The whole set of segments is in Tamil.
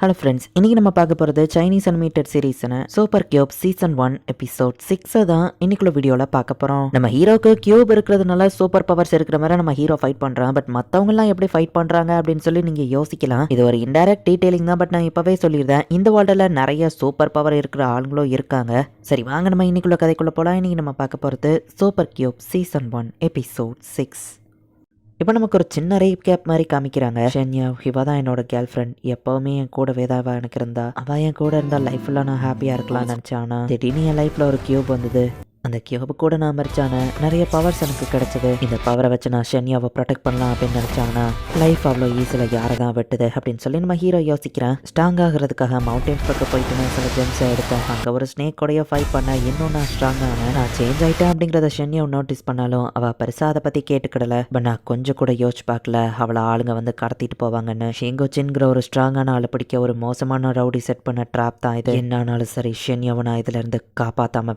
ஹலோ ஃப்ரெண்ட்ஸ் இன்னைக்கு நம்ம பார்க்க போகிறது Chinese animated சீரீஸ்னு super cube season one episode சிக்ஸை தான் இன்னைக்குள்ள வீடியோவில் பார்க்க போகிறோம் நம்ம ஹீரோக்கு கியூப் இருக்கிறதுனால சூப்பர் பவர்ஸ் இருக்கிற மாதிரி நம்ம ஹீரோ ஃபைட் பண்ணுறான் பட் மற்றவங்கலாம் எப்படி ஃபைட் பண்ணுறாங்க அப்படின்னு சொல்லி நீங்கள் யோசிக்கலாம். இது ஒரு இன்டெரக்ட் டீட்டெயிலிங் தான். பட் நான் இப்போவே சொல்லியிருந்தேன் இந்த வேர்ல்டில் நிறைய சூப்பர் பவர் இருக்கிற ஆளுங்களும் இருக்காங்க. சரி வாங்க நம்ம இன்னைக்குள்ள கதைக்குள்ளே போகலாம் இன்றைக்கி நம்ம பார்க்க போகிறது super cube season one episode six இப்போ நமக்கு ஒரு சின்ன ரேப் கேப் மாதிரி காமிக்கிறாங்க. ஷென்யா இவ தான் என்னோட கேர்ள் ஃப்ரெண்ட் எப்போவுமே என் கூட வேதாவா எனக்கு இருந்தா. அவள் என் கூட இருந்தால் லைஃப்ல நான் ஹாப்பியாக இருக்கலாம்னு நினச்சேன் ஆனால் திடீர்னு என் லைஃப்பில் ஒரு கியூப் வந்தது. அந்த கியூப் கூட நான் மறிச்சான நிறைய பவர்ஸ் எனக்கு கிடைச்சது. இந்த பவரை வச்சு நான் ஷென்யாவை ப்ரொடெக்ட் பண்ணலாம் அப்படின்னு நினைச்சாங்கன்னா லைஃப் அவ்வளோ ஈஸியில் யாரை தான் வெட்டுது அப்படின்னு சொல்லி நம்ம ஹீரோ யோசிக்கிறேன். ஸ்ட்ராங் ஆகிறதுக்காக மவுண்டன்ஸ் பக்கம் போயிட்டு நான் சில ஜெம்ஸை எடுத்தேன் அங்கே ஒரு ஸ்னேக் கூடயே ஃபைட் பண்ண இன்னும் நான் ஸ்ட்ராங் ஆனேன் நான் சேஞ்ச் ஆயிட்டேன் அப்படிங்கிறத ஷென்யாவ் நோட்டீஸ் பண்ணாலும் அவள் பெருசாக அதை பற்றி கேட்டுக்கிடல. பட் நான் கொஞ்சம் கூட யோசிச்சு பார்க்கல. அவளை ஆளுங்க வந்து கடத்திட்டு போவாங்கன்னு. ஷேங்கோச்சின்கிற ஒரு ஸ்ட்ராங்கான ஆளை பிடிக்க ஒரு மோசமான ரவுடி செட் பண்ண ட்ராப் தான் இது. என்னானாலும் சரி ஷென்யாவை நான் இதுல இருந்து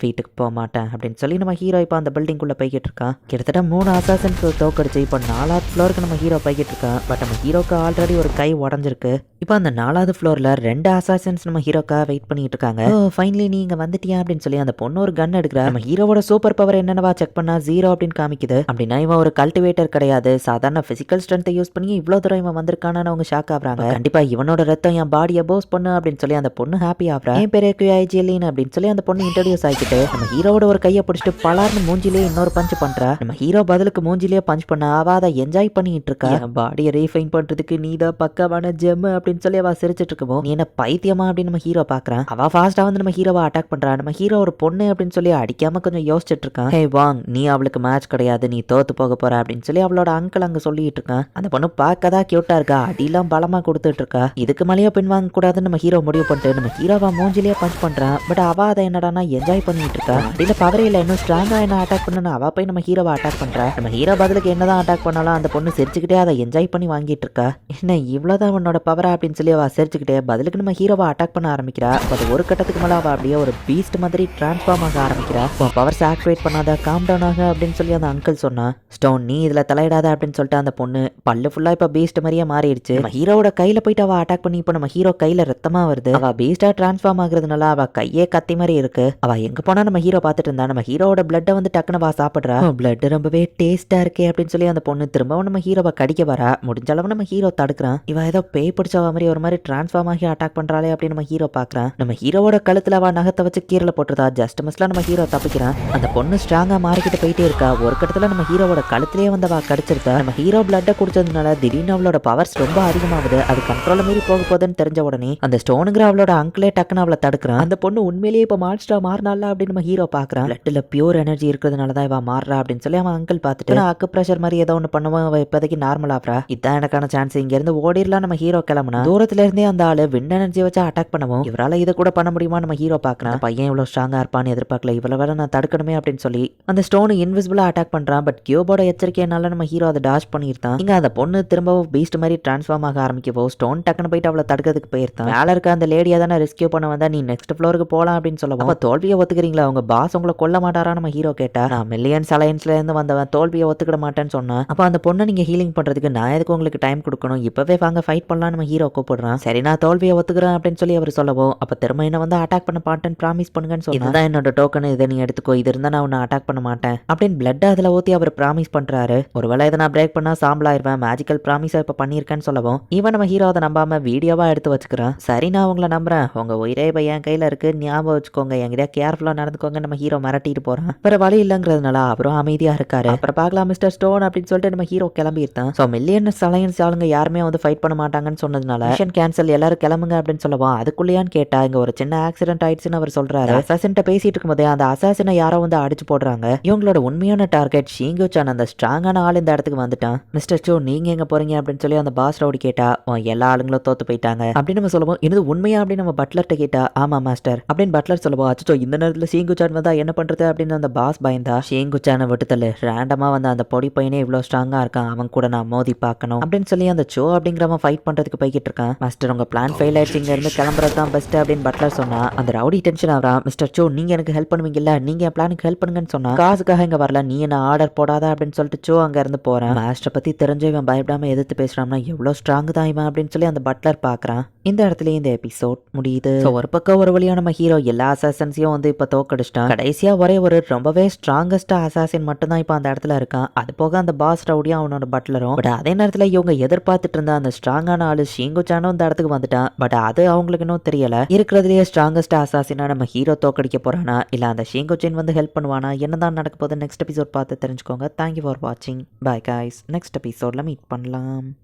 வீட்டுக்கு போக மாட்டேன் அப்படின்னு சொல்லி நம்ம ஹீரோ இப்போ அந்த பில்டிங்குள்ள போய்கிட்டு இருக்கான் கிட்டத்தட்ட மூணு அசாசன்ஸ் தோக்கடிச்சு இப்போ நாலாவது ஃப்ளோருக்கு நம்ம ஹீரோ போய்கிட்டு இருக்கான் பட் நம்ம ஹீரோக்கு ஆல்ரெடி ஒரு கை உடஞ்சிருக்கு. இப்போ அந்த நாலாவது ஃப்ளோரில் ரெண்டு அசாசன்ஸ் நம்ம ஹீரோக்காக வெயிட் பண்ணிட்டு இருக்காங்க ஃபைனலி நீ இங்கே வந்துட்டியா அப்படின்னு சொல்லி அந்த பொண்ணு ஒரு கன் எடுக்கிறா. நம்ம ஹீரோவோட சூப்பர் பவர் என்னென்னவா செக் பண்ணா ஜீரோ அப்படின்னு காமிக்குது. அப்படின்னா இவன் ஒரு கல்டிவேட்டர் கிடையாது. சாதாரண பிசிக்கல் ஸ்ட்ரென்த்தை யூஸ் பண்ணி இவ்வளோ தூரம் இவன் வந்திருக்கானு அவங்க ஷாக் ஆகுறாங்க. கண்டிப்பா இவனோட ரத்தம் என் பாடியை போஸ் பண்ணு அப்படின்னு சொல்லி அந்த பொண்ணு ஹாப்பி ஆகுறா. என் பேரு கியூஐஜிஎல்லின் அப்படின்னு சொல்லி அந்த பொண்ணு இன்ட்ரடியூஸ் ஆகிட்டு நம்ம ஹீரோவோட ஒரு கையை பிடிச்சிட்டு பலார்னு மூஞ்சிலே இன்னொரு பஞ்ச் பண்றா. நம்ம ஹீரோ பதிலுக்கு மூஞ்சிலேயே பஞ்ச் பண்ண அவ அதை என்ஜாய் பண்ணிட்டு இருக்கா. என் பாடியை ரீஃபைன் பண்றதுக்கு நீ தான் பக்கமான ஜெம் அப்படின்னு சொல்லி அவ சிரிச்சிட்டு இருக்கோம் நீ என்ன பைத்தியமா? அப்படின்னு நம்ம ஹீரோ பாக்குறான் அவ ஃபாஸ்டா வந்து நம்ம ஹீரோவை அட்டாக் பண்றா. நம்ம ஹீரோ ஒரு பொண்ணு அப்படின்னு சொல்லி அடிக்காம கொஞ்சம் யோசிச்சுட்டு இருக்கான் ஹே வாங் நீ அவளுக்கு மேட்ச் கிடையாது. நீ தோத்து போக போற. அப்படின்னு சொல்லி அவளோட அங்கிள் அங்க சொல்லிட்டு இருக்கான் அந்த பொண்ணு பார்க்கதா கியூட்டா இருக்கா. அடிலாம் பலமா கொடுத்துட்டு இருக்கா. இதுக்கு மேலேயோ பின் வாங்க கூடாதுன்னு நம்ம ஹீரோ முடிவு பண்ணிட்டு நம்ம ஹீரோவா மூஞ்சிலேயே பஞ்ச் பண்றான் பட் அவ அதை என்னடானா என்ஜாய் பண்ணிட்டு இருக்கா. அடியில பவரே மதுரையில் இன்னும் ஸ்ட்ராங்காக என்ன அட்டாக் பண்ணு அவள் போய் நம்ம ஹீரோவை அட்டாக் பண்றா? நம்ம ஹீரோ பதிலுக்கு என்னதான் அட்டாக் பண்ணாலும் அந்த பொண்ணு சிரிச்சுக்கிட்டே அதை என்ஜாய் பண்ணி வாங்கிட்டு இருக்கா? என்ன இவ்வளோதான் உன்னோட பவரா அப்படின்னு சொல்லி அவள் சிரிச்சுக்கிட்டே பதிலுக்கு நம்ம ஹீரோவை அட்டாக் பண்ண ஆரம்பிக்கிறா? அது ஒரு கட்டத்துக்கு மேல அவள் அப்படியே ஒரு பீஸ்ட் மாதிரி டிரான்ஸ்ஃபார்ம் ஆக ஆரம்பிக்கிறா. உன் பவர்ஸ் ஆக்டிவேட் பண்ணாத காம் டவுன் ஆக அப்படின்னு சொல்லி அந்த அங்கிள் சொன்னா ஸ்டோன் நீ இதுல தலையிடாத அப்படின்னு சொல்லிட்டு அந்த பொண்ணு பல்லு ஃபுல்லா இப்போ பீஸ்ட் மாதிரியே மாறிடுச்சு. நம்ம ஹீரோவோட கையில போயிட்டு அவள் அட்டாக் பண்ணி இப்போ நம்ம ஹீரோ கையில ரத்தமா வருது. அவள் பீஸ்டாக டிரான்ஸ்ஃபார்ம் ஆகுறதுனால அவள் கையே கத்தி மாதிரி இருக்கு. அவள் எங்க போனால் நம்ம ஹீரோ பார்த்துட்டு இருந்தா? நம்ம ஹீரோவோட பிளட்டை வந்து டக்குனு வா சாப்பிட்றா. பிளட் ரொம்பவே டேஸ்டா இருக்கே அப்படின்னு சொல்லி அந்த பொண்ணு திரும்பவும் நம்ம ஹீரோவை கடிக்க வரா. முடிஞ்ச அளவு நம்ம ஹீரோ தடுக்கிறான் இவ ஏதோ பேய் பிடிச்சவ மாதிரி ஒரு மாதிரி டிரான்ஸ்ஃபார்ம் ஆகி அட்டாக் பண்றாளே அப்படின்னு நம்ம ஹீரோ பாக்குறான் நம்ம ஹீரோவோட கழுத்துல அவ நகத்தை வச்சு கீரல போட்டுருதா ஜஸ்ட் மிஸ்ல நம்ம ஹீரோ தப்பிக்கிறான் அந்த பொண்ணு ஸ்ட்ராங்கா மாறிக்கிட்டு போயிட்டே இருக்கா. ஒரு கட்டத்துல நம்ம ஹீரோவோட கழுத்திலே வந்து வா கடிச்சிருக்கா. நம்ம ஹீரோ பிளட்டை குடிச்சதுனால திடீர்னு அவளோட பவர்ஸ் ரொம்ப அதிகமாகுது. அது கண்ட்ரோல மீறி போக போகுதுன்னு தெரிஞ்ச உடனே அந்த ஸ்டோனுங்கிற அவளோட அங்கிளே டக்குன்னு அவளை தடுக்கிறான் அந்த பொண்ணு உண்மையிலேயே இப்போ மான்ஸ்டா மாறினால அப்படின்னு நம்ம ஹீரோ பாக்குறான் பிளட்டில் பியூர் எனர்ஜி இருக்கிறதுனால தான் இவ மாறுறா அப்படின்னு சொல்லி அவன் அங்கிள் பார்த்துட்டு அக்கு ப்ரெஷர் மாதிரி ஏதோ ஒன்று பண்ணுவோம் இப்போதைக்கு நார்மல் ஆகிறா. இதான் எனக்கான சான்ஸ் இங்க இருந்து ஓடிடலாம் நம்ம ஹீரோ கிளம்புனா. தூரத்துல இருந்தே அந்த ஆளு விண்ட் எனர்ஜி வச்சு அட்டாக் பண்ணுவோம் இவரால இதை கூட பண்ண முடியுமா? நம்ம ஹீரோ பார்க்கலாம் பையன் இவ்வளோ ஸ்ட்ராங்காக இருப்பான்னு எதிர்பார்க்கல. இவ்வளவு வேலை நான் தடுக்கணுமே அப்படின்னு சொல்லி அந்த ஸ்டோனு இன்விசிபிளாக அட்டாக் பண்றான். பட் கியூபோட எச்சரிக்கையினால நம்ம ஹீரோ அதை டாஷ் பண்ணியிருந்தான். இங்கே அந்த பொண்ணு திரும்பவும் பீஸ்ட் மாதிரி டிரான்ஸ்ஃபார்ம் ஆக ஆரம்பிக்கவோ ஸ்டோன் டக்குன்னு போயிட்டு அவளை தடுக்கிறதுக்கு போயிருந்தான். மேல இருக்க அந்த லேடியாக தானே ரெஸ்கியூ பண்ண வந்தா நீ நெக்ஸ்ட் ஃப்ளோருக்கு போகலாம் அப்படின்னு சொல்லுவோம். தோல்வியை ஒத்துக்கிறீங்களா? அவங்க பாஸ் உங்களை கொல்ல மாட்டாரா நம்ம ஹீரோ கேட்டா? நான் மில்லியன்ஸ் அலையன்ஸ்ல இருந்து வந்தவன் தோல்வியை ஒத்துக்கிட மாட்டேன்னு சொன்னேன். அப்ப அந்த பொண்ணை நீங்க ஹீலிங் பண்றதுக்கு நான் எதுக்கு உங்களுக்கு டைம் கொடுக்கணும்? இப்பவே வாங்க ஃபைட் பண்ணலாம் நம்ம ஹீரோ கூப்பிடுறான். சரி நான் தோல்வியை ஒத்துக்கிறேன் அப்படின்னு சொல்லி அவர் சொல்லவும் அப்ப திரும்ப என்ன வந்து அட்டாக் பண்ண மாட்டேன்னு ப்ராமிஸ் பண்ணுங்கன்னு சொல்லி இதுதான் என்னோட டோக்கன் இதை நீ எடுத்துக்கோ இது இருந்தா நான் உன்னை அட்டாக் பண்ண மாட்டேன். அப்படின்னு பிளட் அதுல ஊத்தி அவர் ப்ராமிஸ் பண்றாரு. ஒருவேளை இதை நான் பிரேக் பண்ணா சாம்பிள் ஆயிருவேன் மேஜிக்கல் ப்ராமிஸா இப்ப பண்ணியிருக்கேன்னு சொல்லவும் இவன் நம்ம ஹீரோ அதை நம்பாம வீடியோவா எடுத்து வச்சுக்கிறான். சரி நான் உங்களை நம்புறேன். உங்க உயிரே இப்ப என் கையில இருக்கு. ஞாபகம் வச்சுக்கோங்க. என்கிட்ட கேர்ஃபுல்லா நடந்துக்கோங்க நம்ம ஹீரோ மிரட்டிட்டு போறான். வேற வழி இல்லைங்கிறதுனால அவரும் அமைதியா இருக்காரு. அப்புறம் பார்க்கலாம் மிஸ்டர் ஸ்டோன் அப்படின்னு சொல்லிட்டு நம்ம ஹீரோ கிளம்பியிருந்தான் ஸோ மில்லியன் அலையன்ஸ் ஆளுங்க யாருமே வந்து ஃபைட் பண்ண மாட்டாங்கன்னு சொன்னதுனால மிஷன் கேன்சல் எல்லாரும் கிளம்புங்க அப்படின்னு சொல்லவும் அதுக்குள்ளேயான்னு கேட்டா இங்க ஒரு சின்ன ஆக்சிடென்ட் ஆயிடுச்சுன்னு அவர் சொல்றாரு. அசாசின்ட்ட பேசிட்டு இருக்கும்போதே அந்த அசாசினை யாரோ வந்து அடிச்சு போடுறாங்க. இவங்களோட உண்மையான டார்கெட் ஷீங்கோ சான் அந்த ஸ்ட்ராங்கான ஆள் இந்த இடத்துக்கு வந்துட்டான். மிஸ்டர் சோ நீங்க எங்க போறீங்க அப்படின்னு சொல்லி அந்த பாஸ் ரவுடி கேட்டா "உன் எல்லா ஆளுங்களும் தோத்து போயிட்டாங்க. அப்படின்னு நம்ம சொல்லுவோம் இது உண்மையா? அப்படின்னு நம்ம பட்லர்ட்ட கேட்டா ஆமா மாஸ்டர் அப்படின்னு பட்லர் சொல்லுவோம் அச்சோ இந்த நேரத்துல ஷீங்கோ சான் வந்தா என்ன என்ன பண்ணுறது அப்படின்னு அந்த பாஸ் பயந்தா ஷேங்குச்சான விட்டுதல் ரேண்டமாக வந்து அந்த பொடி பையனே இவ்வளோ ஸ்ட்ராங்காக இருக்கான். அவன் கூட நான் மோதி பார்க்கணும். அப்படின்னு சொல்லி அந்த சோ அப்படிங்கிறவன் ஃபைட் பண்ணுறதுக்கு போய்கிட்டு இருக்கான். மாஸ்டர் உங்கள் பிளான் ஃபெயில் ஆயிடுச்சு. இங்கேருந்து கிளம்புறது தான் பெஸ்ட் அப்படின்னு பட்லர் சொன்னா அந்த ரவுடி டென்ஷன் ஆகிறா மிஸ்டர் சோ நீங்கள் எனக்கு ஹெல்ப் பண்ணுவீங்கல்ல? நீங்கள் என் பிளானுக்கு ஹெல்ப் பண்ணுங்கன்னு சொன்னா காசுக்காக இங்கே வரல. நீ என்ன ஆர்டர் போடாத? அப்படின்னு சொல்லிட்டு சோ அங்கேருந்து போகிறேன் போறேன். பற்றி பத்தி தெரிஞ்ச இவன் பயப்படாமல் எதிர்த்து பேசுகிறான்னா எவ்வளோ ஸ்ட்ராங் தான் இவன் அப்படின்னு சொல்லி அந்த பட்லர் பார்க்குறான் இந்த இடத்துல இந்த எபிசோட் முடியுது. ஒரு பக்கம் ஒரு வழியா நம்ம ஹீரோ எல்லா அசாசன்ஸையும் வந்து இப்போ தோக்கடிச்சிட்டான். கடைசியா ஒரே ஒரு ரொம்பவே ஸ்ட்ராங்கஸ்ட் அசாசின் மட்டும்தான் இப்போ அந்த இடத்துல இருக்கான். அது போக அந்த பாஸ் ரவுடியும் அவனோட பட்லரும் பட் அதே நேரத்தில் இவங்க எதிர்பார்த்துட்டு இருந்த அந்த ஸ்ட்ராங்கான ஆளு ஷீங்குச்சானும் இந்த இடத்துக்கு வந்துட்டான். பட் அது அவங்களுக்கு இன்னும் தெரியல. இருக்கிறதுலேயே ஸ்ட்ராங்கஸ்ட் அசாசினா நம்ம ஹீரோ தோக்கடிக்க போறானா? இல்ல அந்த ஷீங்குச்சின் வந்து ஹெல்ப் பண்ணுவானா? என்னதான் நடக்க போகுது? நெக்ஸ்ட் எபிசோட் பார்த்து தெரிஞ்சுக்கோங்க. தேங்க்யூ ஃபார் வாட்சிங் பை காய்ஸ் நெக்ஸ்ட் எபிசோட்ல மீட் பண்ணலாம்.